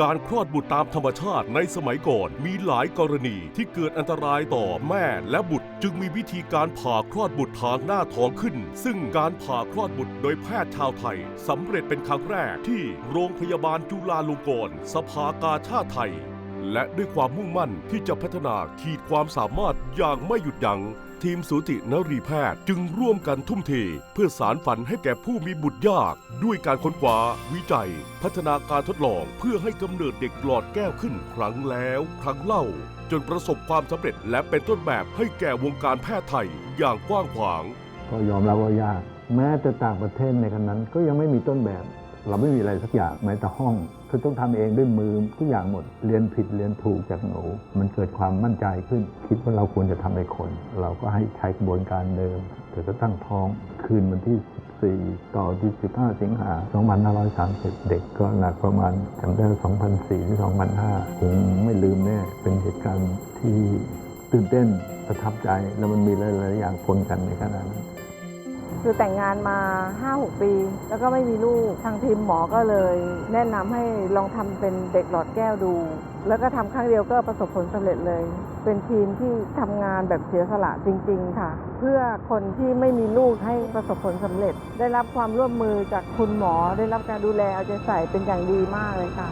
การคลอดบุตรตามธรรมชาติในสมัยก่อนมีหลายกรณีที่เกิดอันตรายต่อแม่และบุตร จึงมีวิธีการผ่าคลอดบุตรทางหน้าท้องขึ้น ซึ่งการผ่าคลอดบุตรโดยแพทย์ชาวไทยสำเร็จเป็นครั้งแรกที่โรงพยาบาลจุฬาลงกรณ์สภากาชาติไทย และด้วยความมุ่งมั่นที่จะพัฒนาขีดความสามารถอย่างไม่หยุดยัง้ง ทีมสูตินรีแพทย์จึงร่วมกันทุ่มเท เพื่อสารฝันให้แก่ผู้มีบุตรยาก ด้วยการค้นคว้า วิจัย พัฒนาการทดลอง เพื่อให้กำเนิดเด็กหลอดแก้วขึ้นครั้งแล้วครั้งเล่า จนประสบความสำเร็จและเป็นต้นแบบให้แก่วงการแพทย์ไทยอย่างกว้างขวาง ก็ยอมรับว่ายาก แม้แต่ต่างประเทศในขณะนั้นก็ยังไม่มีต้นแบบ เราไม่มีอะไรสักอย่างแม้แต่ห้อง คือต้องทำเองด้วยมือทุกอย่างหมด เรียนผิดเรียนถูกจากหนู มันเกิดความมั่นใจขึ้น คิดว่าเราควรจะทำให้คน เราก็ให้ใช้กระบวนการเดิมแต่ก็ตั้งท้องคืนวันที่ 14 ต่อที่ 15 สิงหา 2530 เด็กก็หนักประมาณจำได้ 2004หรือ2005คงไม่ลืมแน่ เป็นเหตุการณ์ที่ตื่นเต้นประทับใจแล้วมันมีหลายๆอย่างปนกันในขณะนั้น คือแต่งงานมา 5-6 ปี แล้วก็ไม่มีลูก ทางทีมหมอก็เลย แนะนำให้ลองทำเป็นเด็กหลอดแก้วดู แล้วก็ทำครั้งเดียวก็ประสบผลสำเร็จเลย เป็นทีมที่ทำงานแบบเสียสละจริง ๆ ค่ะ เพื่อคนที่ไม่มีลูกให้ประสบผลสำเร็จ ได้รับความร่วมมือจากคุณหมอ ได้รับการดูแลเอาใจใส่เป็นอย่างดีมากเลยค่ะ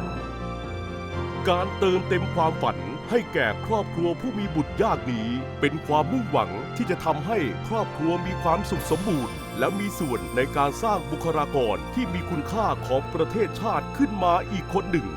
การเติมเต็มความฝัน ให้แก่ครอบครัวผู้มีบุตรยากนี้ เป็นความมุ่งหวังที่จะทำให้ครอบครัวมีความสุขสมบูรณ์ และมีส่วนในการสร้างบุคลากรที่มีคุณค่าของประเทศชาติขึ้นมาอีกคนหนึ่ง